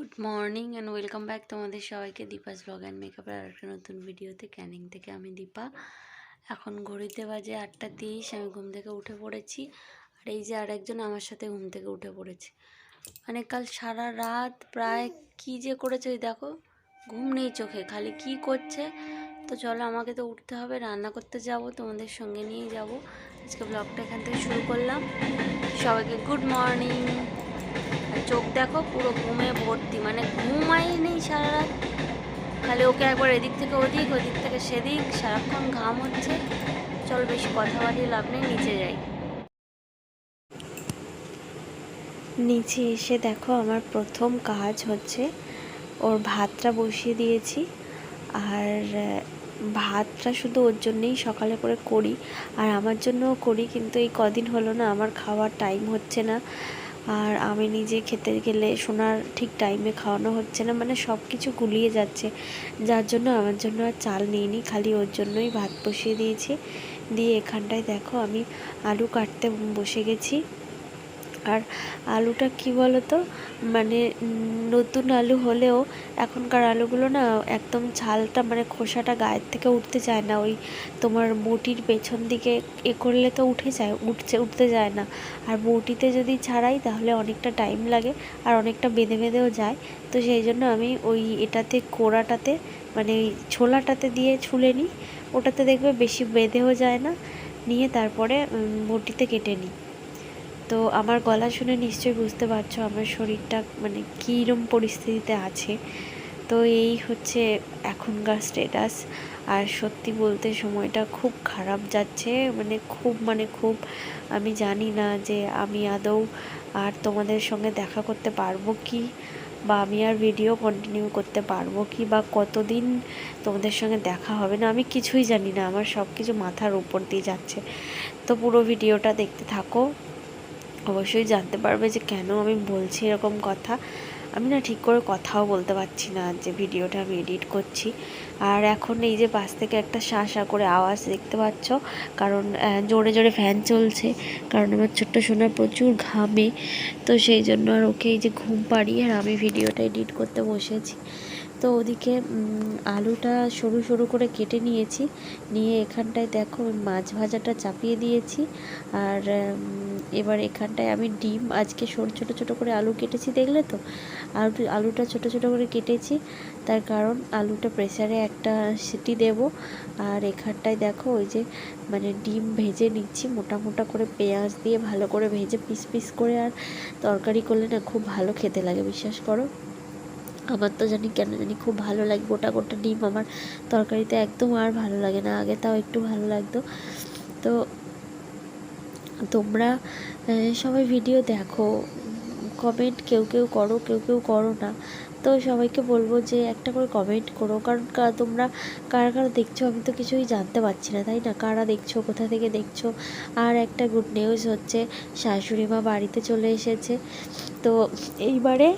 Good morning and welcome back তোমাদের সবাইকে Deepa's blog and মেকআপের আর একটা নতুন ভিডিওতে ক্যানিং থেকে আমি দীপা। এখন ঘড়িতে বাজে আটটা তিরিশ, আমি ঘুম থেকে উঠে পড়েছি। আর এই যে আরেকজন আমার সাথে ঘুম থেকে উঠে পড়েছে। মানে কাল সারা রাত প্রায় কি যে করেছে ওই দেখো, ঘুম নেই চোখে, খালি কি করছে? তো চলো আমাকে তো উঠতে হবে, রান্না করতে যাব, তোমাদের সঙ্গে নিয়ে যাব। আজকে ব্লগটা এখান থেকে শুরু করলাম। সবাইকে গুড মর্নিং আর চোখ দেখো, পুরো ঘুমে ভর্তি মানে ঘুমাই নেই সারা রাত খালি ওকে একবার এদিক থেকে ওদিক ওদিক থেকে সেদিক, সারাক্ষণ ঘাম হচ্ছে। চল বেশি কথা বাড়িয়ে লাভ নেই, নিচে যাই। নিচে এসে দেখো আমার প্রথম কাজ হচ্ছে ওর ভাতটা বসিয়ে দিয়েছি। আর ভাতটা শুধু ওর জন্যেই সকালে করে করি। আর আমার জন্যও করি, কিন্তু এই কদিন হলো না, আমার খাওয়ার টাইম হচ্ছে না। আর আমি নিজে খেতে গেলে সোনার ঠিক টাইমে খাওয়ানো হচ্ছে না মানে সব কিছু গুলিয়ে যাচ্ছে। যার জন্য আমার জন্য আর চাল নিইনি, খালি ওর জন্যই ভাত বসিয়ে দিয়েছি। দিয়ে এখানটায় দেখো আমি আলু কাটতে বসে গেছি। আর আলুটা কি বলো তো মানে নতুন আলু হলেও এখনকার আলুগুলো না একদম ছালটা মানে খোসাটা গায়ের থেকে উঠতে চায় না। ওই তোমার বটির পেছন দিকে এ করলে তো উঠে যায়, উঠছে, উঠতে যায় না। আর বটিতে যদি ছাড়াই তাহলে অনেকটা টাইম লাগে আর অনেকটা বেঁধে বেঁধেও যায়। তো সেই জন্য আমি ওই এটাতে কোড়াটাতে মানে ওই ছোলাটাতে দিয়ে ছুলে নিই। ওটাতে দেখবে বেশি বেঁধেও যায় না। নিয়ে তারপরে বটিতে কেটে নিই। তো আমার গলা শুনে নিশ্চয়ই বুঝতে পারছ আমার শরীরটা মানে কীরম পরিস্থিতিতে আছে। তো এই হচ্ছে এখনকার স্টেটাস আর সত্যি বলতে সময়টা খুব খারাপ যাচ্ছে মানে খুব মানে খুব। আমি জানি না যে আমি আদৌ আর তোমাদের সঙ্গে দেখা করতে পারব কি? বা আমি আর ভিডিও কন্টিনিউ করতে পারব কি? বা কতদিন তোমাদের সঙ্গে দেখা হবে না? আমি কিছুই জানি না। আমার সব কিছু মাথার উপর দিয়ে যাচ্ছে। তো পুরো ভিডিওটা দেখতে থাকো। অবশ্যই জানতে পারবে যে কেন আমি বলছি এরকম কথা। আমি না ঠিক করে কথাও বলতে পারছি না যে ভিডিওটা আমি এডিট করছি। আর এখন এই যে পাশ থেকে একটা শা শা করে আওয়াজ দেখতে পাচ্ছ, কারণ জোরে জোরে ফ্যান চলছে। কারণ আমার ছোট্ট সোনা প্রচুর ঘামে। তো সেই জন্য আর ওকে এই যে ঘুম পাড়িয়ে আর আমি ভিডিওটা এডিট করতে বসেছি। তো ওদিকে আলুটা সরু সরু করে কেটে নিয়েছি। নিয়ে এখানটায় দেখো মাছ ভাজাটা চাপিয়ে দিয়েছি। আর এবার এখানটায় আমি ডিম, আজকে সরু, ছোটো ছোটো করে আলু কেটেছি, দেখলে তো? আলু, আলুটা ছোটো ছোটো করে কেটেছি। তার কারণ আলুটা প্রেসারে একটা সিটি দেব। আর এখানটায় দেখো ওই যে মানে ডিম ভেজে নিচ্ছি, মোটা মোটা করে পেঁয়াজ দিয়ে ভালো করে ভেজে পিস পিস করে। আর তরকারি করলে না খুব ভালো খেতে লাগে, বিশ্বাস করো? আমার তো জানি কেন জানি খুব ভালো লাগে, গোটা গোটা ডিম আমার তরকারিতে একদম আর ভালো লাগে না, আগে তাও একটু ভালো লাগতো। তো তোমরা সবাই ভিডিও দেখো কমেন্ট কেউ কেউ করো, কেউ কেউ করো না। তো সবাইকে বলব যে একটা করে কমেন্ট করো। কারণ তোমরা কারা কারা দেখছ আমি তো কিছুই জানতে পারছি না, তাই না? কারা দেখছ, কোথা থেকে দেখছ? আর একটা গুড নিউজ হচ্ছে, শাশুড়ি মা বাড়িতে চলে এসেছে। তো এইবারে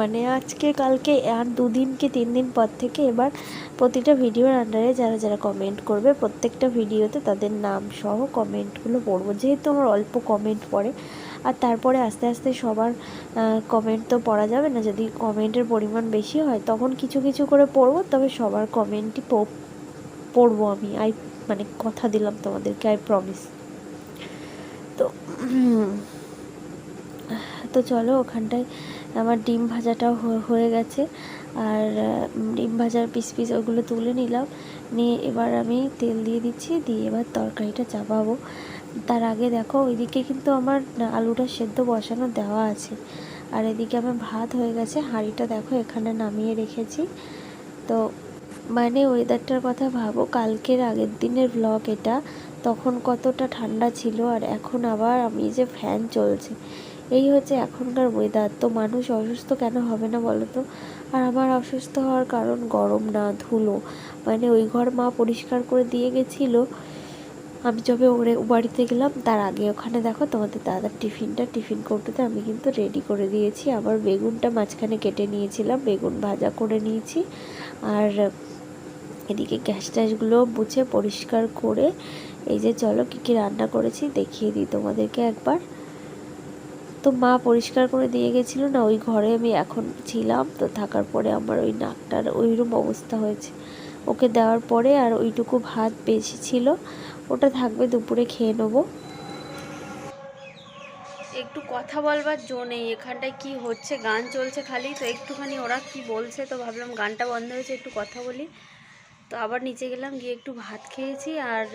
মানে আজকে, কালকে আর দুদিন কি তিন দিন পর থেকে এবার প্রতিটা ভিডিওর আন্ডারে যারা যারা কমেন্ট করবে, প্রত্যেকটা ভিডিওতে তাদের নাম সহ কমেন্টগুলো পড়ব। যেহেতু আমার অল্প কমেন্ট পড়ে আর তারপরে আস্তে আস্তে সবার কমেন্ট তো পড়া যাবে না। যদি কমেন্টের পরিমাণ বেশি হয়, তখন কিছু কিছু করে পড়ব, তবে সবার কমেন্টই পড়ব আমি। আই মানে কথা দিলাম তোমাদেরকে আই প্রমিস তো তো চলো ওখানটায় আমার ডিম ভাজাটাও হয়ে গেছে। আর ডিম ভাজার পিস পিস ওগুলো তুলে নিলাম। নিয়ে এবার আমি তেল দিয়ে দিচ্ছি, দিয়ে এবার তরকারিটা চাপাবো। তার আগে দেখো ওইদিকে কিন্তু আমার আলুটা সেদ্ধ বসানো দেওয়া আছে। আর এদিকে আমার ভাত হয়ে গেছে। হাঁড়িটা দেখো, এখানে নামিয়ে রেখেছি। তো মানে ওয়েদারটার কথা ভাবো, কালকের আগের দিনের ব্লগ এটা। তখন কতটা ঠান্ডা ছিল আর এখন আবার আমি যে ফ্যান চলছে। এই হচ্ছে এখনকার ওয়েদার তো মানুষ অসুস্থ কেন হবে না বলো তো আর আমার অসুস্থ হওয়ার কারণ গরম না, ধুলো। মানে ওই ঘর মা পরিষ্কার করে দিয়ে গেছিল। আমি যবে ওরে বাড়িতে গেলাম, তার আগে ওখানে দেখো তোমাদের দাদার টিফিনটা, টিফিন কৌটোতে আমি কিন্তু রেডি করে দিয়েছি। আবার বেগুনটা মাঝখানে কেটে নিয়েছিলাম, বেগুন ভাজা করে নিয়েছি। আর এদিকে গ্যাস ট্যাসগুলো মুছে পরিষ্কার করে, এই যে চলো কী কী রান্না করেছি দেখিয়ে দিই তোমাদেরকে একবার। তো মা পরিষ্কার করে দিয়ে গেছিল, না ওই ঘরে আমি এখন ছিলাম, তো থাকার পরে আমার ওই নাকটার ওইরকম অবস্থা হয়েছে। ওকে দেওয়ার পরে আর ওইটুকু ভাত বেশি ছিল ওটা থাকবে দুপুরে খেয়ে নেব। একটু কথা বলবার জো নেই, এখানটায় কি হচ্ছে, গান চলছে খালি, তো একটুখানি ওরা কি বলছে, তো ভাবলাম গানটা বন্ধ হয়েছে, একটু কথা বলি। তো আবার নিচে গেলাম, গিয়ে একটু ভাত খেয়েছি, আর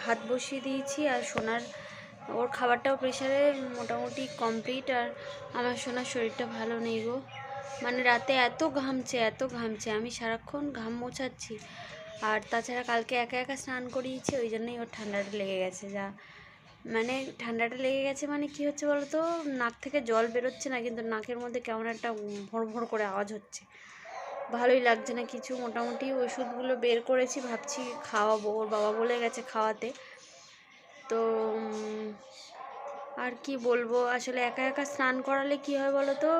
ভাত বসিয়ে দিয়েছি, আর সোনার, ওর খাবারটাও প্রেশারে মোটামুটি কমপ্লিট, আর আমার সোনার শরীরটা ভালো নেই গো। মানে রাতে এত ঘামছে এত ঘামছে, আমি সারাক্ষণ ঘাম মোছাচ্ছি। আর তাছাড়া কালকে একা একা স্নান করিয়েছি, ওই জন্যই ওর ঠান্ডাটা লেগে গেছে যা। মানে ঠান্ডাটা লেগে গেছে মানে কি হচ্ছে বলো তো নাক থেকে জল বেরোচ্ছে না, কিন্তু নাকের মধ্যে কেমন একটা ভোর ভোর করে আওয়াজ হচ্ছে। ভালোই লাগছে না কিছু, মোটামুটি ওষুধগুলো বের করেছি, ভাবছি খাওয়াবো, ওর বাবা বলে গেছে খাওয়াতে। তো আর কি বলব? আসলে একা একা স্নান করালে কি হয় বলো তো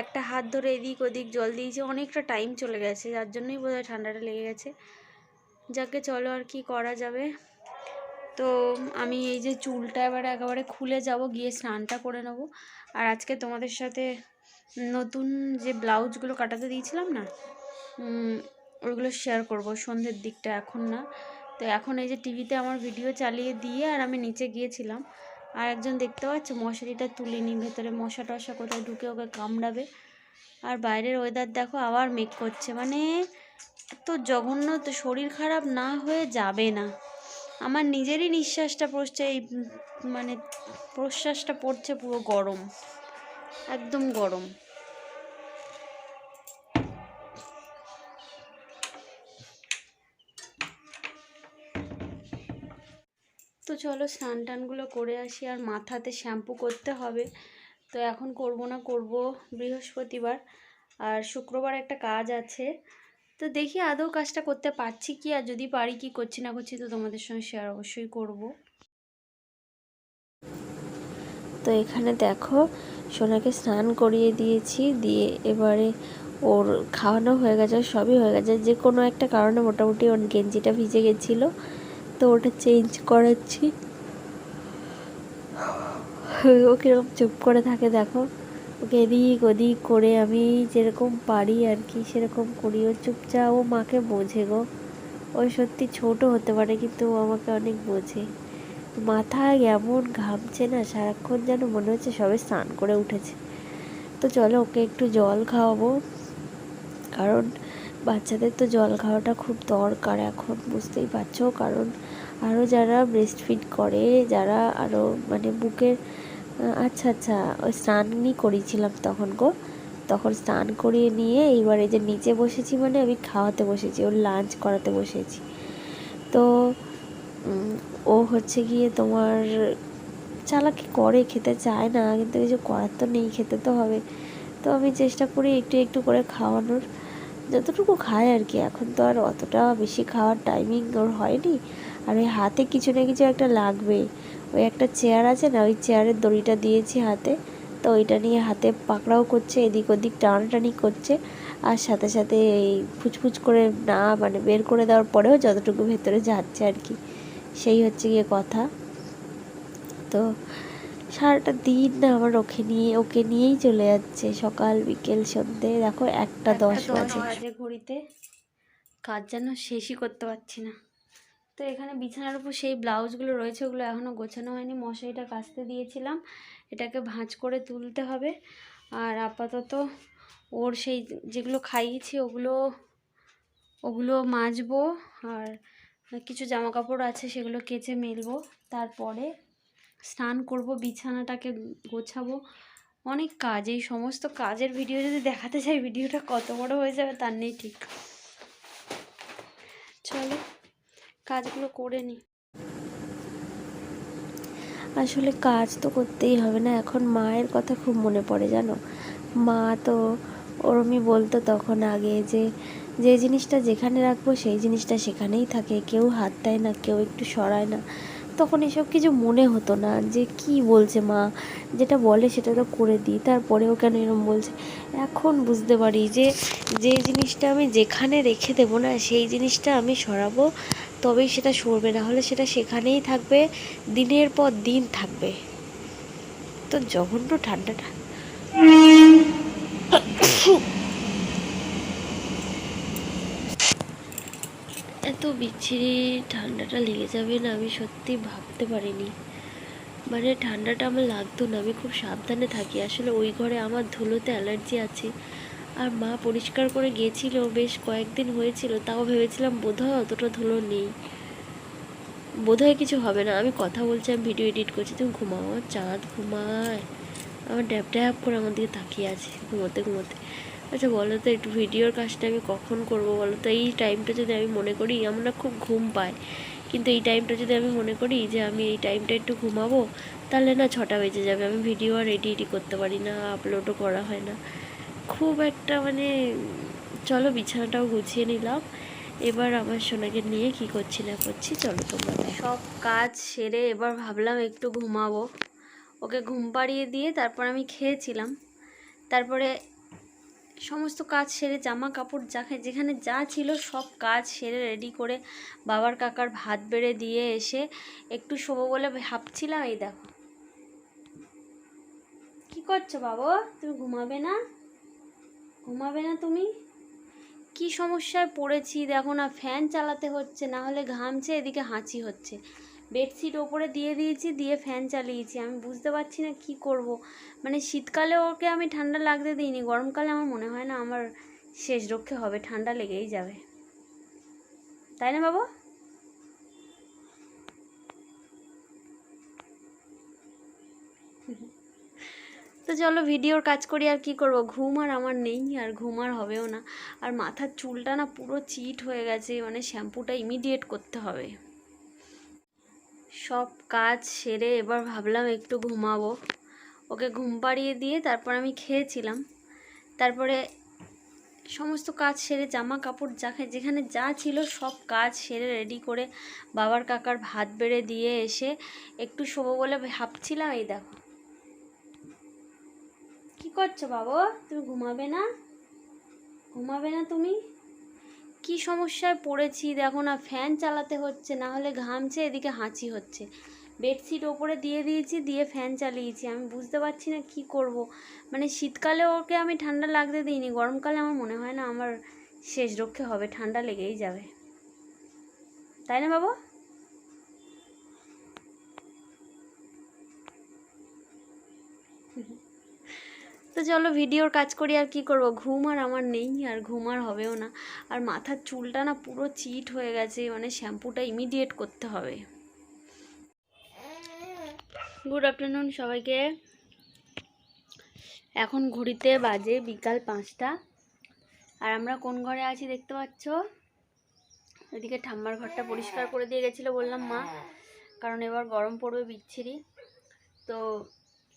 একটা হাত ধরে এদিক ওদিক জল দিয়েছে, অনেকটা টাইম চলে গেছে, যার জন্যই বোধহয় ঠান্ডাটা লেগে গেছে। যাকে চলো আর কি করা যাবে। তো আমি এই যে চুলটা এবারে একেবারে খুলে যাব, গিয়ে স্নানটা করে নেব। আর আজকে তোমাদের সাথে নতুন যে ব্লাউজগুলো কাটাতে দিয়েছিলাম না ওইগুলো শেয়ার করব, সন্ধ্যের দিকটা এখন না। তো এখন এই যে টিভিতে আমার ভিডিও চালিয়ে দিয়ে আর আমি নিচে গিয়েছিলাম। আর একজন দেখতে পাচ্ছ, মশারিটা তুলিনি ভেতরে মশা টশা কোথায় ঢুকে ওকে কামড়াবে। আর বাইরের ওয়েদার দেখো, আবার মেঘ করছে। মানে এত জঘন্য তো শরীর খারাপ না হয়ে যাবে না। আমার নিজেরই নিঃশ্বাসটা পড়ছে, এই মানে প্রশ্বাসটা পড়ছে পুরো গরম, একদম গরম। তো চলো স্নান টানগুলো করে আসি, আর মাথাতে শ্যাম্পু করতে হবে। তো এখন করব না, করব বৃহস্পতিবার, আর শুক্রবার একটা কাজ আছে। তো দেখি আদৌ কাজটা করতে পারছি কি আর যদি পারি কি করছি না করছি তো তোমাদের সঙ্গে শেয়ার অবশ্যই করব। তো এখানে দেখো, সোনাকে স্নান করিয়ে দিয়েছি, দিয়ে এবারে ওর খাওয়ানো হয়ে গেছে, সবই হয়ে গেছে। যে কোনো একটা কারণে মোটামুটি ওর গেঞ্জিটা ভিজে গেছিল, তো ওটা চেঞ্জ করাচ্ছি। ও কীরকম চুপ করে থাকে দেখো। ওকে এদিক ওদিক করে আমি যেরকম পারি আর কি, সেরকম করি ও চুপচাপ ও মাকে বোঝে গো। ও সত্যি ছোট হতে পারে কিন্তু আমাকে অনেক বোঝে। মাথায় এমন ঘামছে না, সারাক্ষণ যেন মনে হচ্ছে সবে স্নান করে উঠেছে। তো চলো ওকে একটু জল খাওয়াবো। কারণ বাচ্চাদের তো জল খাওয়াটা খুব দরকার এখন, বুঝতেই পারছ। কারণ আরও যারা ব্রেস্ট ফিড করে, যারা আরও মানে বুকের আচ্ছা আচ্ছা ওই স্নানই করিয়েছিলাম তখন গো। তখন স্নান করিয়ে নিয়ে এইবার এই যে নিচে বসেছি মানে আমি খাওয়াতে বসেছি, ওর লাঞ্চ করাতে বসেছি। তো ও হচ্ছে গিয়ে তোমার চালাকি করে, খেতে চায় না, কিন্তু কিছু করার তো নেই, খেতে তো হবে। তো আমি চেষ্টা করি একটু একটু করে খাওয়ানোর। যতটুকু খায় আর কি, এখন তো আর অতটা বেশি খাওয়ার টাইমিং ওর হয়নি। আর ওই হাতে কিছু না কিছু একটা লাগবে। ওই একটা চেয়ার আছে না ওই চেয়ারের দড়িটা দিয়েছি হাতে। তো ওইটা নিয়ে হাতে পাকড়াও করছে এদিক ওদিক টানাটানি করছে। আর সাথে সাথে এই ফুচফুচ করে না মানে বের করে দেওয়ার পরেও যতটুকু ভেতরে যাচ্ছে আর কি সেই হচ্ছে গিয়ে কথা। তো সারাটা দিন না আমার ওকে নিয়ে ওকে নিয়েই চলে যাচ্ছে সকাল বিকেল সন্ধে। দেখো একটা দশ বাজে ঘড়িতে। কাজ যেন শেষই করতে পারছি না। তো এখানে বিছানার উপর সেই ব্লাউজগুলো রয়েছে, ওগুলো এখনও গোছানো হয়নি। মশারিটা কাচতে দিয়েছিলাম। এটাকে ভাঁজ করে তুলতে হবে। আর আপাতত ওর সেই যেগুলো খাইয়েছি, ওগুলো ওগুলো মাজবো। আর কিছু জামা কাপড় আছে, সেগুলো কেচে মেলবো। তারপরে স্নান করব, বিছানাটাকে গোছাবো। অনেক কাজ, এই সমস্ত কাজের ভিডিও যদি দেখাতে চাই, ভিডিওটা কত বড় হয়ে যাবে তার নেই ঠিক। চলো। কাজগুলো করে নিই আসলে কাজ তো করতেই হবে না, এখন মায়ের কথা খুব মনে পড়ে জানো? মা তো ওরমই বলতো তখন আগে যে যে জিনিসটা যেখানে রাখব সেই জিনিসটা সেখানেই থাকে, কেউ হাত দেয় না, কেউ একটু সরায় না। তখন এসব কিছু মনে হতো না যে কি বলছে মা, যেটা বলে সেটা তো করে দিই, তারপরেও কেন এরকম বলছে? এখন বুঝতে পারি যে যে জিনিসটা আমি যেখানে রেখে দেবো না, সেই জিনিসটা আমি সরাবো তবেই সেটা সরবে না হলে সেটা সেখানেই থাকবে, দিনের পর দিন থাকবে। তো জঘন্য ঠান্ডাটা। এত বিচ্ছিরি ঠান্ডাটা লেগে যাবে না, আমি সত্যি ভাবতে পারিনি। মানে ঠান্ডাটা আমার লাগতো না, আমি খুব সাবধানে থাকি। আসলে ওই ঘরে আমার ধুলোতে অ্যালার্জি আছে। আর মা পরিষ্কার করে গেছিল বেশ কয়েকদিন হয়েছিল, তাও ভেবেছিলাম বোধহয় অতটা ধুলো নেই। বোধহয় কিছু হবে না, আমি কথা বলছি, আমি ভিডিও এডিট করছি, তুমি ঘুমাও, চাঁদ ঘুমায়। আমার ড্যাপ ড্যাপ করে আমার দিকে তাকিয়ে আছে, ঘুমোতে ঘুমোতে। আচ্ছা বলো তো, একটু ভিডিওর কাজটা আমি কখন করব বলো তো? এই টাইমটা যদি আমি মনে করি, আমার না খুব ঘুম পায়। কিন্তু এই টাইমটা যদি আমি মনে করি যে আমি এই টাইমটা একটু ঘুমাবো, তাহলে না ছটা বেজে যাবে, আমি ভিডিও আর এডিটই করতে পারি না আপলোডও করা হয় না। খুব একটা মানে চলো বিছানাটাও গুছিয়ে নিলাম। এবার আমার সোনাকে নিয়ে কি করছি না করছি, চলো তোমরা সব কাজ সেরে এবার ভাবলাম একটু ঘুমাবো। ওকে ঘুম পাড়িয়ে দিয়ে তারপর আমি খেয়েছিলাম। তারপরে সমস্ত কাজ সেরে জামা কাপড় যা যেখানে যা ছিল সব কাজ সেরে রেডি করে বাবার কাকার ভাত বেড়ে দিয়ে এসে একটু শোবো বলে ভাবছিলাম, এই দেখো। কি করছ বাবা? তুমি ঘুমাবে না? ঘুমাবে না তুমি? কি সমস্যায় পড়েছি? দেখো না, ফ্যান চালাতে হচ্ছে, না হলে ঘামছে, এদিকে হাঁচি হচ্ছে। বেডশিট ওপরে দিয়ে দিয়েছি, দিয়ে ফ্যান চালিয়েছি। আমি বুঝতে পারছি না কি করব। মানে শীতকালে ওকে আমি ঠান্ডা লাগতে দিইনি, গরমকালে আমার মনে হয় না আমার শেষ রক্ষে হবে, ঠান্ডা লেগেই যাবে। তাই না বাবা? তো চলো ভিডিওর কাজ করি, আর কি করব? ঘুম আর আমার নেই, আর ঘুম আর হবেও না। আর মাথার চুলটা না পুরো চিট হয়ে গেছে মানে শ্যাম্পুটা ইমিডিয়েট করতে হবে। সব কাজ সেরে এবার ভাবলাম একটু ঘুমাবো। ওকে ঘুম পাড়িয়ে দিয়ে তারপর আমি খেয়েছিলাম। তারপরে সমস্ত কাজ সেরে জামা কাপড় যা যেখানে যা ছিল সব কাজ সেরে রেডি করে বাবার কাকার ভাত বেড়ে দিয়ে এসে একটু শোবো বলে ভাবছিলাম, এই দেখো। কি করছ বাবু? তুমি ঘুমাবে না? ঘুমাবে না তুমি? কি সমস্যায় পড়েছি? দেখো না, ফ্যান চালাতে হচ্ছে, না হলে ঘামছে, এদিকে হাঁচি হচ্ছে। বেডশিট ওপরে দিয়ে দিয়েছি, দিয়ে ফ্যান চালিয়েছি। আমি বুঝতে পারছি না কি করব। মানে শীতকালে ওকে আমি ঠান্ডা লাগতে দিইনি, গরমকালে আমার মনে হয় না আমার শেষ রক্ষে হবে, ঠান্ডা লেগেই যাবে। তাই না বাবা? তো চলো ভিডিওর কাজ করি, আর কি করব? ঘুম আর আমার নেই, আর ঘুম আর হবেও না। আর মাথার চুলটা না পুরো চিট হয়ে গেছে মানে শ্যাম্পুটা ইমিডিয়েট করতে হবে। গুড আফটারনুন সবাইকে। এখন ঘড়িতে বাজে বিকাল পাঁচটা। আর আমরা কোন ঘরে আছি দেখতে পাচ্ছ? এদিকে ঠাম্মার ঘরটা পরিষ্কার করে দিয়ে গেছিল বললাম মা, কারণ এবার গরম পড়বে বিচ্ছিরি। তো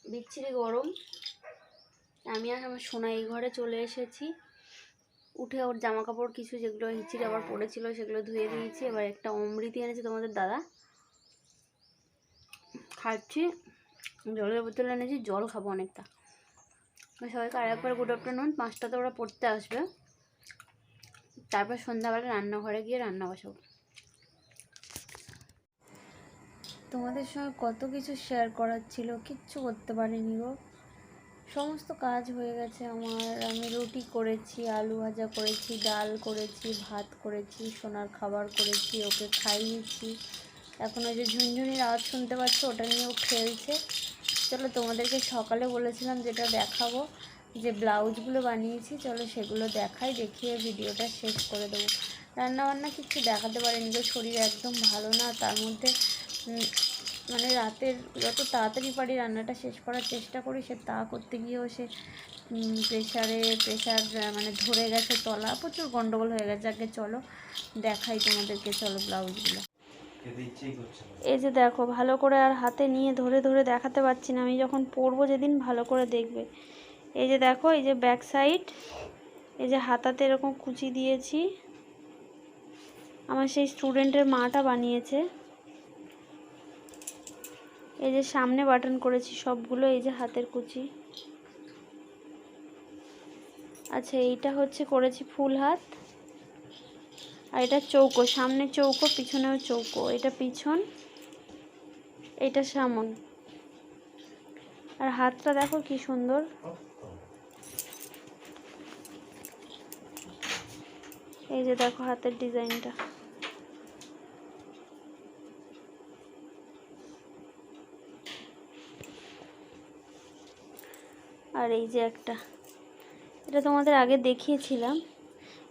বিচ্ছিরি গরম। আমি আর আমার সোনা এই ঘরে চলে এসেছি। উঠে ওর জামা কাপড় কিছু যেগুলো হিচির আবার পড়েছিল সেগুলো ধুয়ে দিয়েছি। এবার একটা অমৃতি এনেছে তোমাদের দাদা। খাচ্ছি। জলের বোতল এনেছি, জল খাব অনেকটা। সবাইকে আর একবার গুড আফটারনুন পাঁচটাতে ওরা পড়তে আসবে। তারপর সন্ধ্যাবেলা রান্নাঘরে গিয়ে রান্না বসাবো। তোমাদের সঙ্গে কত কিছু শেয়ার করার ছিল? কিচ্ছু করতে পারিনি গো। সমস্ত কাজ হয়ে গেছে আমার। আমি রুটি করেছি, আলু ভাজা করেছি, ডাল করেছি, ভাত করেছি, সোনার খাবার করেছি, ওকে খাইয়েছি এখন ওই যে ঝুনঝুনির আওয়াজ শুনতে পাচ্ছ, ওটা নিয়েও খেলছে। চলো তোমাদেরকে সকালে বলেছিলাম যেটা দেখাবো, যে ব্লাউজগুলো বানিয়েছি, চলো সেগুলো দেখাই, দেখিয়ে ভিডিওটা শেষ করে দেবো। রান্নাবান্না কিছু দেখাতে পারিনি, তো শরীর একদম ভালো না, তার মধ্যে মানে রাতের যত তাড়াতাড়ি পারি রান্নাটা শেষ করার চেষ্টা করি সে তা করতে গিয়েও সে প্রেশারে প্রেশার মানে ধরে গেছে তলা প্রচুর গন্ডগোল হয়ে গেছে। আগে চলো দেখাই তোমাদেরকে চলো ব্লাউজগুলো। এই যে দেখো ভালো করে আর হাতে নিয়ে ধরে ধরে দেখাতে পারছি না। আমি যখন পরবো যেদিন ভালো করে দেখবে। এই যে দেখো এই যে ব্যাক সাইড এই যে হাতাতে এরকম কুচি দিয়েছি। আমার সেই স্টুডেন্টের মাটা বানিয়েছে। এই যে সামনে বাটন করেছি সবগুলো, এই যে হাতের কুচি। আচ্ছা এইটা হচ্ছে করেছি ফুল হাত। আর এটা চৌকো, সামনে চৌকো, পিছনেও চৌকো। এটা পিছন, এটা সামন। আর হাতটা দেখো কি সুন্দর। এই যে দেখো হাতের ডিজাইনটা। আর এই যে একটা। এটা তোমাদের আগে দেখিয়েছিলাম।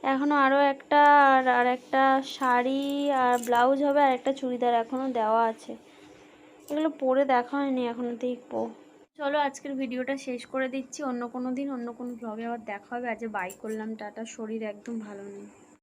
এখনও আরও একটা আর আর একটা শাড়ি আর ব্লাউজ হবে আর একটা চুড়িদার এখনও দেওয়া আছে। এগুলো পরে দেখা হয়নি এখনও দেখব। চলো আজকের ভিডিওটা শেষ করে দিচ্ছি। অন্য কোনো দিন অন্য কোনো ব্লগে আবার দেখা হবে। আজ বাই করলাম, টাটা। শরীর একদম ভালো নেই।